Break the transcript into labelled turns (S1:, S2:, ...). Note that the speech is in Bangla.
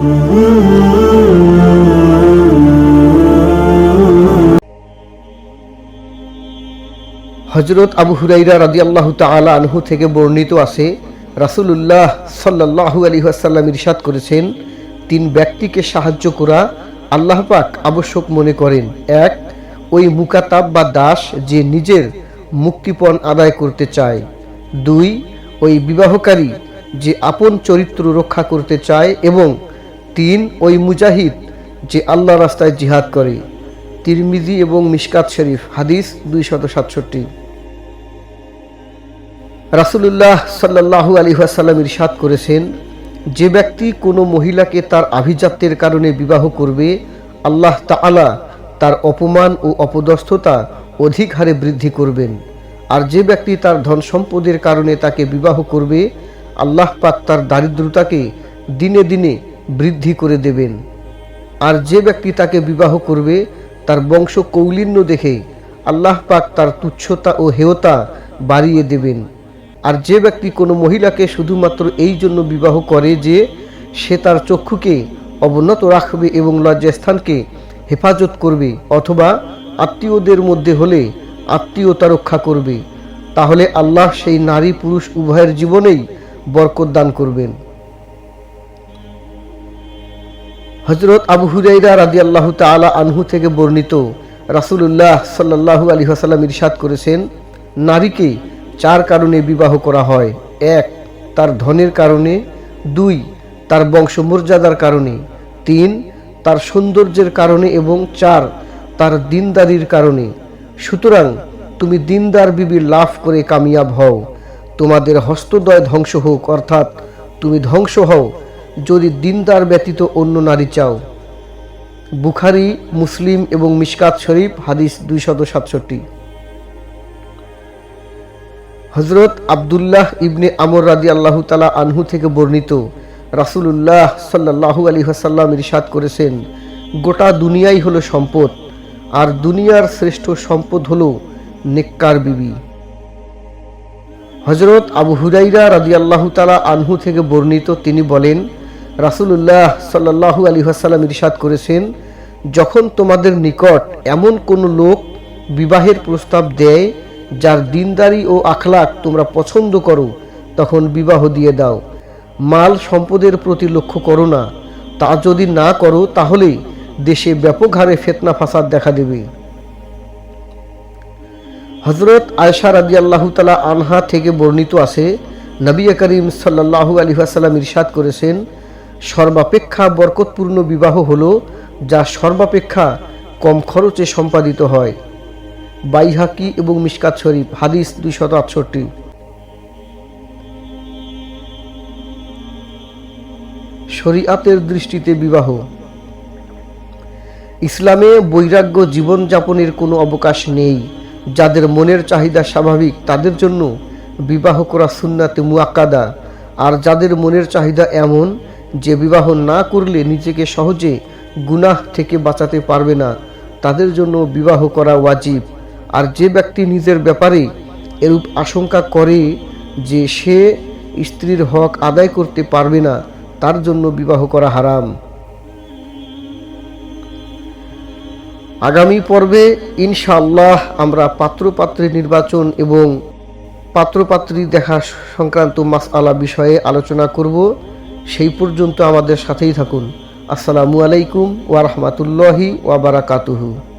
S1: হজরত আবু হুরাইরা রাদিয়াল্লাহ তাআলা আনহু থেকে বর্ণিত আছে, রাসূলুল্লাহ সাল্লাল্লাহু আলাইহি ওয়াসাল্লাম ইরশাদ করেছেন, তিন ব্যক্তিকে সাহায্য করা আল্লাহ পাক আবশ্যক মনে করেন। এক, ওই মুকাতাব বা দাস যে নিজের মুক্তিপণ আদায় করতে চায়। দুই, ওই বিবাহকারী যে আপন চরিত্র রক্ষা করতে চায় এবং তিন ওই মুজাহিদ যে আল্লাহ রাস্তায় জিহাদ করে। তিরমিজি এবং মিশকাত শরীফ, হাদিস দুইশত সাতষট্টি। রাসুলুল্লাহ সাল্লাহু আলী আসাল্লাম ইরশাদ করেছেন, যে ব্যক্তি কোনো মহিলাকে তার আভিজাত্যের কারণে বিবাহ করবে, আল্লাহ তাআলা তার অপমান ও অপদস্থতা অধিক হারে বৃদ্ধি করবেন। আর যে ব্যক্তি তার ধন সম্পদের কারণে তাকে বিবাহ করবে, আল্লাহ পাক তার দারিদ্রতাকে দিনে দিনে বৃদ্ধি করে দেবেন। আর যে ব্যক্তি তাকে বিবাহ করবে, তার বংশ কৌলিন্য দেখে আল্লাহ পাক তার তুচ্ছতা ও হেয়তা বাড়িয়ে দেবেন। আর যে ব্যক্তি কোনো মহিলাকে শুধুমাত্র এই জন্য বিবাহ করে যে সে তার চক্ষুকে অবনত রাখবে এবং লজ্জাস্থানকে হেফাজত করবে, অথবা আত্মীয়দের মধ্যে হলে আত্মীয়তা রক্ষা করবে, তাহলে আল্লাহ সেই নারী পুরুষ উভয়ের জীবনেই বরকত দান করবেন। হজরত আবু হুরাইরা রাদি আল্লাহ তালা আনহু থেকে বর্ণিত রাসুলুল্লাহ সাল্লাহু আলী হাসাল্লাম ইরশাদ করেছেন, নারীকে চার কারণে বিবাহ করা হয়। এক, তার ধনের কারণে। দুই, তার বংশমর্যাদার কারণে। তিন, তার সৌন্দর্যের কারণে এবং চার, তার দিনদারির কারণে। সুতরাং তুমি দিনদার বিবি লাভ করে কামিয়াব হও। তোমাদের হস্তদয় ধ্বংস হোক, অর্থাৎ তুমি ধ্বংস হও যদি দিনদার ব্যতীত অন্য নারী চাও। বুখারি, মুসলিম এবং মিশকাত শরীফ, হাদিস দুইশত সাতষট্টি। হজরত আবদুল্লাহ ইবনে আমর রাদি আল্লাহ তালা আনহু থেকে বর্ণিত রাসুলুল্লাহ সাল্লাহু আলী হাসাল্লাম ইরশাদ করেছেন, গোটা দুনিয়াই হলো সম্পদ, আর দুনিয়ার শ্রেষ্ঠ সম্পদ হলো নেককার বিবি। হজরত আবু হুরাইরা রাদি আল্লাহ তালা আনহু থেকে বর্ণিত তিনি বলেন রাসুলুল্লাহ সাল্লাহু আলী হাসাল্লাম ইরশাদ করেছেন, যখন তোমাদের নিকট এমন কোনো লোক বিবাহের প্রস্তাব দেয়, যার দিনদারি ও আখলাক তোমরা পছন্দ করো, তখন বিবাহ দিয়ে দাও। মাল সম্পদের প্রতি লক্ষ্য করো না, তা যদি না করো, তাহলে দেশে ব্যাপক হারে ফেতনা ফাসাদ দেখা দেবে। হজরত আয়সা রাদি আল্লাহ তালা আনহা থেকে বর্ণিত আছে, নবী করিম সাল্লাহু আলী আসাল্লাম ইরশাদ করেছেন সর্বাপেক্ষা বরকতপূর্ণ বিবাহ হলো, যা সর্বাপেক্ষা কম খরচে সম্পাদিত হয়। বাইহাকি এবং মিশকাত শরীফ, হাদিস দুইশত আটষট্টি। শরিয়াতের দৃষ্টিতে বিবাহ। ইসলামে বৈরাগ্য জীবনযাপনের কোনো অবকাশ নেই। যাদের মনের চাহিদা স্বাভাবিক, তাদের জন্য বিবাহ করা সুন্নাতে মুয়াক্কাদা আর যাদের মনের চাহিদা এমন যে বিবাহ না করলে নিজেকে সহজে গুনাহ থেকে বাঁচাতে পারবে না, তাদের জন্য বিবাহ করা ওয়াজিব। আর যে ব্যক্তি নিজের ব্যাপারে এরূপ আশঙ্কা করে যে সে স্ত্রীর হক আদায় করতে পারবে না, তার জন্য বিবাহ করা হারাম। আগামী পর্বে ইনশাআল্লাহ আমরা পাত্রপাত্রী নির্বাচন এবং পাত্রপাত্রী দেখা সংক্রান্ত মাস আলা বিষয়ে আলোচনা করব। সেই পর্যন্ত আমাদের সাথেই থাকুন। আসসালামু আলাইকুম ওয়ারহমাতুল্লাহি ওয়াবারাকাতুহু ওয়া বারাকাতুহু।